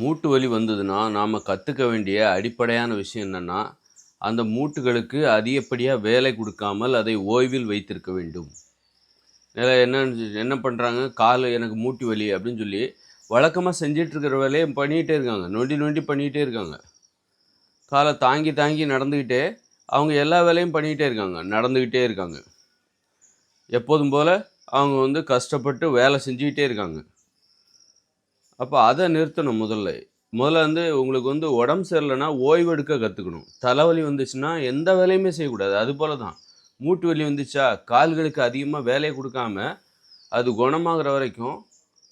மூட்டு வலி வந்ததுன்னா நாம் கற்றுக்க வேண்டிய அடிப்படையான விஷயம் என்னென்னா அந்த மூட்டுகளுக்கு அதிகப்படியாக வேலை கொடுக்காமல் அதை ஓய்வில் வைத்திருக்க வேண்டும். இதில் என்ன என்ன பண்ணுறாங்க கால் எனக்கு மூட்டு வலி அப்படின்னு சொல்லி வழக்கமாக செஞ்சிட்ருக்கிற வேலையை பண்ணிகிட்டே இருக்காங்க. நொண்டி நொண்டி பண்ணிகிட்டே இருக்காங்க. காலை தாங்கி தாங்கி நடந்துக்கிட்டே அவங்க எல்லா வேலையும் பண்ணிக்கிட்டே இருக்காங்க. நடந்துக்கிட்டே இருக்காங்க. எப்போதும் போல் அவங்க வந்து கஷ்டப்பட்டு வேலை செஞ்சுக்கிட்டே இருக்காங்க. அப்போ அதை நிறுத்தணும் முதல்ல. முதல்ல வந்து உங்களுக்கு வந்து உடம்பு சரியில்லைன்னா ஓய்வு எடுக்க கற்றுக்கணும் தலைவலி வந்துச்சுன்னா எந்த வேலையுமே செய்யக்கூடாது. அது போல தான் மூட்டு வலி வந்துச்சா கால்களுக்கு அதிகமாக வேலையை கொடுக்காம அது குணமாகிற வரைக்கும்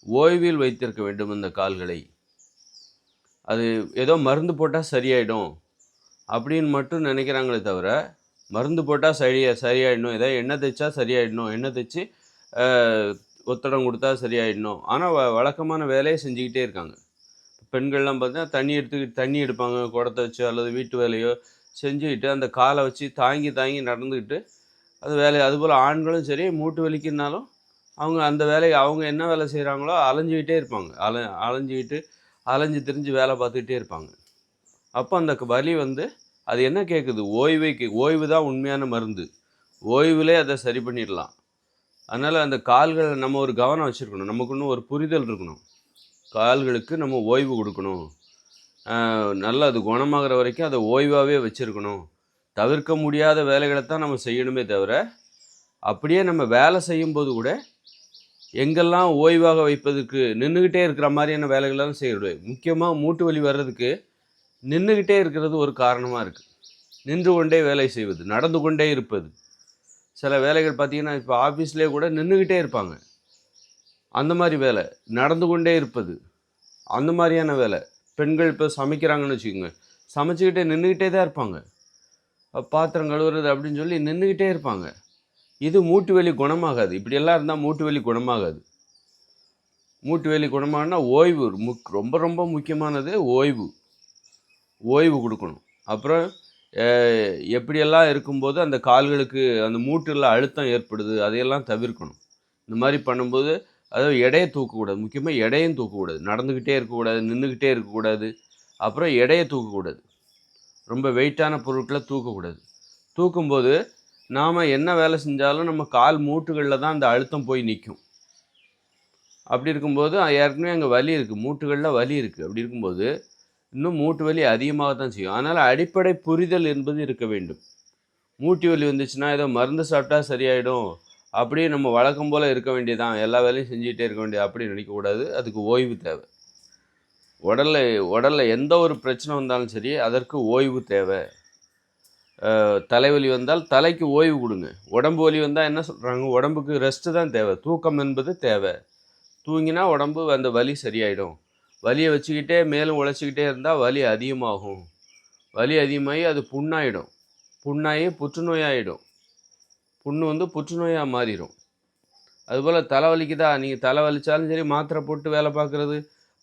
ஓய்வில் வைத்திருக்க வேண்டும் இந்த கால்களை. அது ஏதோ மருந்து போட்டால் சரியாயிடும் அப்படின்னு மட்டும் நினைக்கிறாங்களே தவிர மருந்து போட்டால் சரியா சரியாயிடணும். ஏதோ எண்ணெய் தைச்சா சரியாயிடணும். எண்ணெய் தைச்சு ஒத்தடம் கொடுத்தா சரியாயிடணும். ஆனால் வ வழக்கமான வேலையை செஞ்சுக்கிட்டே இருக்காங்க. பெண்கள்லாம் பார்த்தீங்கன்னா தண்ணி எடுத்துக்கிட்டு தண்ணி எடுப்பாங்க குடத்தை வச்சு அல்லது வீட்டு வேலையோ செஞ்சுக்கிட்டு அந்த காலை வச்சு தாங்கி தாங்கி நடந்துக்கிட்டு அது வேலையை அதுபோல் ஆண்களும் சரி மூட்டு வலிக்குனாலும் அவங்க அந்த வேலையை அவங்க என்ன வேலை செய்கிறாங்களோ அலைஞ்சிக்கிட்டே இருப்பாங்க. அல அலைஞ்சிக்கிட்டு அலைஞ்சு திரிஞ்சு வேலை பார்த்துக்கிட்டே இருப்பாங்க. அப்போ அந்த வலி வந்து அது என்ன கேட்குது? ஓய்வை கே- ஓய்வு தான் உண்மையான மருந்து. ஓய்வுலே அதை சரி பண்ணிடலாம். அதனால் அந்த கால்களை நம்ம ஒரு கவனம் வச்சுருக்கணும். நமக்கு இன்னும் ஒரு புரிதல் இருக்கணும். கால்களுக்கு நம்ம ஓய்வு கொடுக்கணும். நல்லா அது குணமாகிற வரைக்கும் அதை ஓய்வாகவே வச்சுருக்கணும். தவிர்க்க முடியாத வேலைகளை தான் நம்ம செய்யணுமே தவிர அப்படியே நம்ம வேலை செய்யும்போது கூட எங்கெல்லாம் ஓய்வாக வைப்பதற்கு நின்றுக்கிட்டே இருக்கிற மாதிரியான வேலைகளெல்லாம் செய்யறது. முக்கியமாக மூட்டு வலி வர்றதுக்கு நின்றுக்கிட்டே இருக்கிறது ஒரு காரணமாக இருக்குது நின்று கொண்டே வேலை செய்வது நடந்து கொண்டே இருப்பது. சில வேலைகள் பார்த்தீங்கன்னா இப்போ ஆஃபீஸ்லேயே கூட நின்றுக்கிட்டே இருப்பாங்க. அந்த மாதிரி வேலை நடந்து கொண்டே இருப்பது அந்த மாதிரியான வேலை. பெண்கள் இப்போ சமைக்கிறாங்கன்னு வச்சுக்கோங்க சமைச்சிக்கிட்டே நின்றுக்கிட்டே தான் இருப்பாங்க. பாத்திரம் கழுவுறது அப்படின்னு சொல்லி நின்றுக்கிட்டே இருப்பாங்க. இது மூட்டு வலி குணமாகாது. இப்படியெல்லாம் இருந்தால் மூட்டு வலி குணமாகாது. மூட்டு வலி குணமாகனா ஓய்வு. முக் ரொம்ப ரொம்ப முக்கியமானது ஓய்வு. ஓய்வு கொடுக்கணும். அப்புறம் எப்படியெல்லாம் இருக்கும்போது அந்த கால்களுக்கு அந்த மூட்டில் அழுத்தம் ஏற்படுது அதையெல்லாம் தவிர்க்கணும். இந்த மாதிரி பண்ணும்போது அதாவது எடையை தூக்கக்கூடாது. முக்கியமாக எடையும் தூக்கக்கூடாது. நடந்துக்கிட்டே இருக்கக்கூடாது நின்றுக்கிட்டே இருக்கக்கூடாது. அப்புறம் எடையை தூக்கக்கூடாது. ரொம்ப வெயிட்டான பொருட்களை தூக்கக்கூடாது. தூக்கும்போது நாம் என்ன வேலை செஞ்சாலும் நம்ம கால் மூட்டுகளில் தான் அந்த அழுத்தம் போய் நிற்கும். அப்படி இருக்கும்போது ஏற்கனவே அங்கே வலி இருக்குது மூட்டுகளில் வலி இருக்குது அப்படி இருக்கும்போது இன்னும் மூட்டு வலி அதிகமாக தான் செய்யும். அதனால் அடிப்படை புரிதல் என்பது இருக்க வேண்டும். மூட்டு வலி வந்துச்சுன்னா ஏதோ மருந்து சாப்பிட்டா சரியாயிடும். அப்படியே நம்ம வழக்கம் போல் இருக்க வேண்டியதான் எல்லா வேலையும் செஞ்சுக்கிட்டே இருக்க வேண்டியது அப்படி நினைக்கக்கூடாது. அதுக்கு ஓய்வு தேவை. உடலில் உடலில் எந்த ஒரு பிரச்சனை வந்தாலும் சரி அதற்கு ஓய்வு தேவை. தலைவலி வந்தால் தலைக்கு ஓய்வு கொடுங்க. உடம்பு வலி வந்தால் என்ன சொல்கிறாங்க உடம்புக்கு ரெஸ்ட்டு தான் தேவை. தூக்கம் என்பது தேவை. தூங்கினா உடம்பு அந்த வலி சரியாயிடும். வலியை வச்சுக்கிட்டே மேலும் உழைச்சிக்கிட்டே இருந்தால் வலி அதிகமாகும். வலி அதிகமாகி அது புண்ணாயிடும். புண்ணாகி புற்றுநோயாகிடும் புண்ணு வந்து புற்றுநோயாக மாறிடும். அதுபோல் தலைவலிக்குதா நீங்கள் தலை வலிச்சாலும் சரி மாத்திரை போட்டு வேலை பார்க்குறது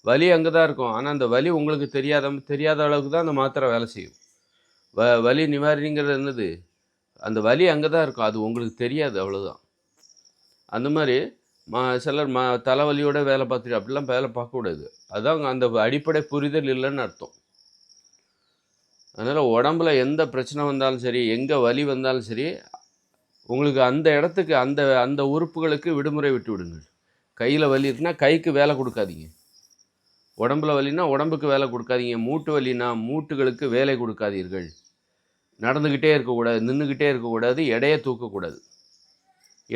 வலி அங்கே தான் இருக்கும். ஆனால் அந்த வலி உங்களுக்கு தெரியாத தெரியாத அளவுக்கு தான் அந்த மாத்திரை வேலை செய்யும். வ வலி நிவாரணிங்கிறது என்னது? அந்த வலி அங்கே தான் இருக்கும். அது உங்களுக்கு தெரியாது அவ்வளோதான் அந்த மாதிரி மா சிலர் மா தலைவலியோட வேலை பார்த்துட்டு அப்படிலாம் வேலை பார்க்கக்கூடாது. அதான் அந்த அடிப்படை புரிதல் இல்லைன்னு அர்த்தம். அதனால் உடம்புல எந்த பிரச்சனை வந்தாலும் சரி எங்கே வலி வந்தாலும் சரி உங்களுக்கு அந்த இடத்துக்கு அந்த அந்த உறுப்புகளுக்கு விடுமுறை விட்டு விடுங்கள். கையில் வலி இருக்குன்னா கைக்கு வேலை கொடுக்காதீங்க. உடம்புல வலினா உடம்புக்கு வேலை கொடுக்காதீங்க. மூட்டு வலினா மூட்டுகளுக்கு வேலை கொடுக்காதீர்கள். நடந்துக்கிட்டே இருக்கக்கூடாது நின்றுக்கிட்டே இருக்கக்கூடாது எடையை தூக்கக்கூடாது.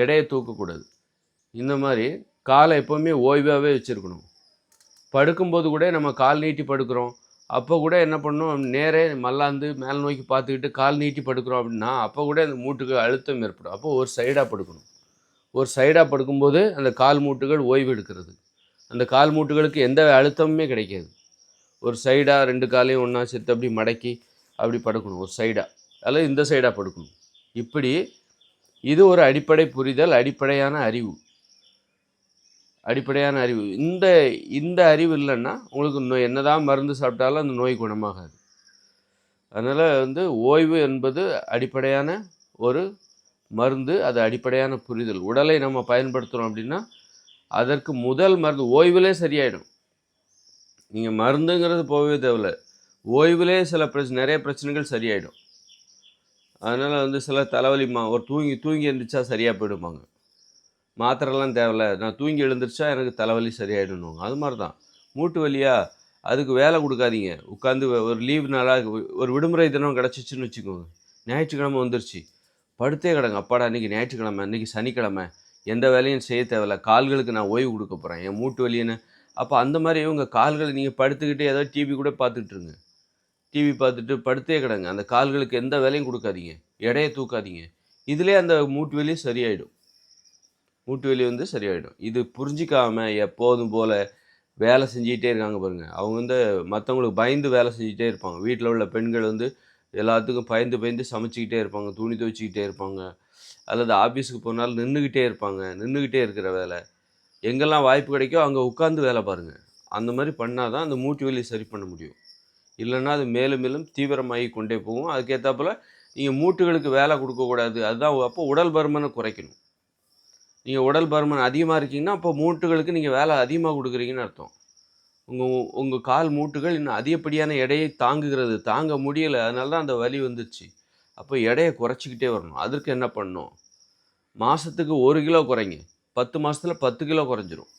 எடையை தூக்கக்கூடாது. இந்த மாதிரி காலை எப்போவுமே ஓய்வாகவே வச்சுருக்கணும். படுக்கும்போது கூட நம்ம கால் நீட்டி படுக்கிறோம். அப்போ கூட என்ன பண்ணணும்? நேரே மல்லாந்து மேல் நோக்கி பார்த்துக்கிட்டு கால் நீட்டி படுக்கிறோம் அப்படின்னா அப்போ கூட அந்த மூட்டுக்கு அழுத்தம் ஏற்படும். அப்போ ஒரு சைடாக படுக்கணும். ஒரு சைடாக படுக்கும்போது அந்த கால் மூட்டுகள் ஓய்வு எடுக்கிறது. அந்த கால் மூட்டுகளுக்கு எந்த அழுத்தமுமே கிடைக்காது. ஒரு சைடாக ரெண்டு காலையும் ஒன்றா சேர்த்து அப்படி மடக்கி அப்படி படுக்கணும். ஒரு சைடாக அதில் இந்த சைடாக படுக்கணும். இப்படி இது ஒரு அடிப்படை புரிதல் அடிப்படையான அறிவு. அடிப்படையான அறிவு. இந்த இந்த அறிவு இல்லைன்னா உங்களுக்கு நோய் என்னதான் மருந்து சாப்பிட்டாலும் அந்த நோய் குணமாகாது. அதனால் வந்து ஓய்வு என்பது அடிப்படையான ஒரு மருந்து அது அடிப்படையான புரிதல். உடலை நம்ம பயன்படுத்துகிறோம் அப்படின்னா அதற்கு முதல் மருந்து ஓய்விலே சரியாயிடும். நீங்கள் மருந்துங்கிறது போகவே தேவையில்ல. ஓய்விலே சில பிரச்சனை நிறைய பிரச்சனைகள் சரியாயிடும். அதனால் வந்து சில தலைவலி மா ஒரு தூங்கி தூங்கி எழுந்திரிச்சா சரியாக போயிடுவாங்க மாத்திரைலாம் தேவையில்ல. நான் தூங்கி எழுந்திரிச்சா எனக்கு தலைவலி சரியாயிடணும் அது மாதிரி தான் மூட்டு வலியா அதுக்கு வேலை கொடுக்காதீங்க. உட்காந்து ஒரு லீவ் நாளாக ஒரு விடுமுறை தினம் கிடச்சிச்சின்னு வச்சுக்கோங்க. ஞாயிற்றுக்கிழமை வந்துருச்சு. படுத்தே கிடங்க அப்பாடா இன்றைக்கி ஞாயிற்றுக்கிழமை இன்றைக்கி சனிக்கிழமை. எந்த வேலையும் செய்ய தேவையில்ல. கால்களுக்கு நான் ஓய்வு கொடுக்க போகிறேன் என் மூட்டு வலின்னு அப்போ அந்த மாதிரி உங்கள் கால்களை நீங்கள் படுத்துக்கிட்டே ஏதோ டிவி கூட பார்த்துட்ருங்க டிவி பார்த்துட்டு படுத்தே கிடங்க. அந்த கால்களுக்கு எந்த வேலையும் கொடுக்காதீங்க. எடையை தூக்காதீங்க. இதிலே அந்த மூட்டு வலி சரியாயிடும். மூட்டு வலி வந்து சரியாயிடும். இது புரிஞ்சிக்காமல் எப்போதும் போல் வேலை செஞ்சுக்கிட்டே இருக்காங்க பாருங்கள் அவங்க வந்து மற்றவங்களுக்கு பயந்து வேலை செஞ்சிகிட்டே இருப்பாங்க. வீட்டில் உள்ள பெண்கள் வந்து எல்லாத்துக்கும் பயந்து பயந்து சமைச்சிக்கிட்டே இருப்பாங்க. துணி துவைச்சிக்கிட்டே இருப்பாங்க. அல்லது ஆஃபீஸுக்கு போனாலும் நின்றுக்கிட்டே இருப்பாங்க. நின்றுக்கிட்டே இருக்கிற வேலை. எங்கெல்லாம் வாய்ப்பு கிடைக்கோ அங்கே உட்காந்து வேலை பாருங்கள் அந்த மாதிரி பண்ணால் தான் அந்த மூட்டு வலியை சரி பண்ண முடியும். இல்லைன்னா அது மேலும் மேலும் தீவிரமாகி கொண்டே போகும். அதுக்கேற்றாப்பில் நீங்கள் மூட்டுகளுக்கு வேலை கொடுக்கக்கூடாது. அதுதான் அப்போ உடல் பருமனை குறைக்கணும். நீங்கள் உடல் பருமன் அதிகமாக இருக்கீங்கன்னா அப்போ மூட்டுகளுக்கு நீங்கள் வேலை அதிகமாக கொடுக்குறீங்கன்னு அர்த்தம். உங்கள் உங்கள் கால் மூட்டுகள் இன்னும் அதிகப்படியான எடையை தாங்குகிறது. தாங்க முடியலை. அதனால தான் அந்த வலி வந்துருச்சு அப்போ எடையை குறைச்சிக்கிட்டே வரணும். அதற்கு என்ன பண்ணணும்? மாதத்துக்கு ஒரு கிலோ குறைங்க. பத்து மாதத்தில் பத்து கிலோ குறைஞ்சிரும்.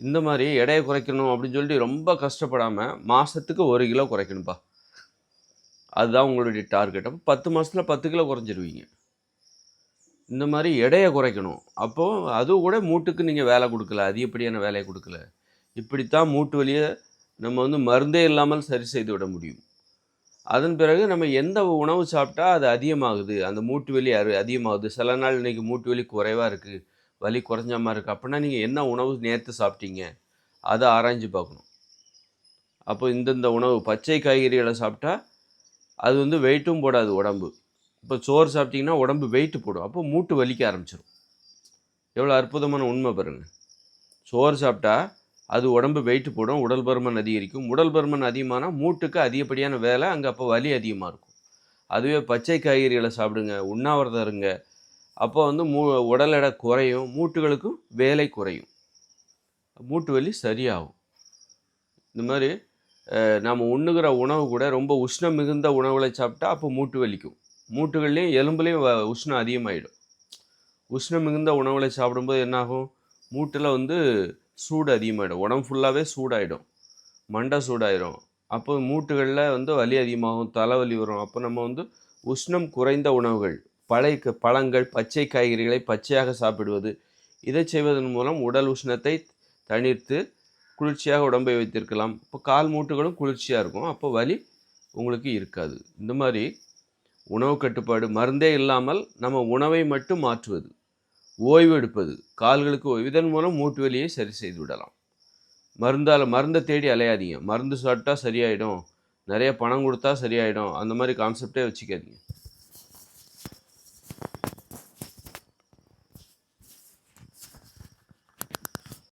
இந்த மாதிரி எடையை குறைக்கணும் அப்படின்னு சொல்லிட்டு ரொம்ப கஷ்டப்படாமல் மாதத்துக்கு ஒரு கிலோ குறைக்கணும்ப்பா அதுதான் உங்களுடைய டார்கெட். அப்போ பத்து மாதத்தில் பத்து கிலோ குறைஞ்சிருவீங்க. இந்த மாதிரி எடையை குறைக்கணும். அப்போது அதுவும் கூட மூட்டுக்கு நீங்கள் வேலை கொடுக்கல. அதிகப்படியான வேலையை கொடுக்கல? இப்படித்தான் மூட்டு வலியை நம்ம வந்து மருந்தே இல்லாமல் சரி செய்து விட முடியும். அதன் பிறகு நம்ம எந்த உணவு சாப்பிட்டா அது அதிகமாகுது? அந்த மூட்டு வலி அரு அதிகமாகுது. சில நாள் இன்னைக்கு மூட்டு வலி குறைவாக இருக்குது வலி குறைஞ்ச மாதிரி இருக்குது அப்படின்னா நீங்கள் என்ன உணவு நேற்று சாப்பிட்டீங்க? அதை ஆராய்ஞ்சு பார்க்கணும். அப்போ இந்தந்த உணவு பச்சை காய்கறிகளை சாப்பிட்டா அது வந்து வெயிட்டும் போடாது உடம்பு. இப்போ சோறு சாப்பிட்டிங்கன்னா உடம்பு வெயிட் போடும். அப்போ மூட்டு வலிக்க ஆரம்பிச்சிடும் எவ்வளோ அற்புதமான உண்மை பாருங்கள் சோறு சாப்பிட்டா அது உடம்பு வெயிட் போடும் உடல் பருமன் அதிகரிக்கும். உடல் பருமன் அதிகமானால் மூட்டுக்கு அதிகப்படியான வேலை அங்கே அப்போ வலி அதிகமாக இருக்கும். அதுவே பச்சை காய்கறிகளை சாப்பிடுங்க உண்ணாவிரதம் இருங்க. அப்போ வந்து மூ உடல் எடை குறையும் மூட்டுகளுக்கும் வேலை குறையும். மூட்டு வலி சரியாகும். இந்த மாதிரி நாம் நம்ம உண்ணுகிற உணவு கூட ரொம்ப உஷ்ணம் மிகுந்த உணவுகளை சாப்பிட்டா அப்போ மூட்டு வலிக்கும். மூட்டுகள்லேயும் எலும்புலேயும் வ- உஷ்ணம் அதிகமாகிடும் உஷ்ணம் மிகுந்த உணவுகளை சாப்பிடும்போது என்னாகும்? மூட்டில் வந்து சூடு அதிகமாகிடும் உடம்பு ஃபுல்லாகவே சூடாயிடும். மண்டை சூடாயிடும் அப்போ மூட்டுகளில் வந்து வலி அதிகமாகும் தலைவலி வரும். அப்போ நம்ம வந்து உஷ்ணம் குறைந்த உணவுகள் பழை பழங்கள் பச்சை காய்கறிகளை பச்சையாக சாப்பிடுவது இதை செய்வதன் மூலம் உடல் உஷ்ணத்தை தணிர்த்து குளிர்ச்சியாக உடம்பை வைத்திருக்கலாம். இப்போ கால் மூட்டுகளும் குளிர்ச்சியாக இருக்கும். அப்போ வலி உங்களுக்கு இருக்காது. இந்த மாதிரி உணவு கட்டுப்பாடு மருந்தே இல்லாமல் நம்ம உணவை மட்டும் மாற்றுவது ஓய்வு எடுப்பது கால்களுக்கு ஓய்வு இதன் மூலம் மூட்டு வலியை சரி செய்து விடலாம். மருந்தால் மருந்தை தேடி அலையாதீங்க. மருந்து சாப்பிட்டா சரியாயிடும். நிறைய பணம் கொடுத்தா சரியாயிடும். அந்த மாதிரி கான்செப்டே வச்சுக்காதீங்க.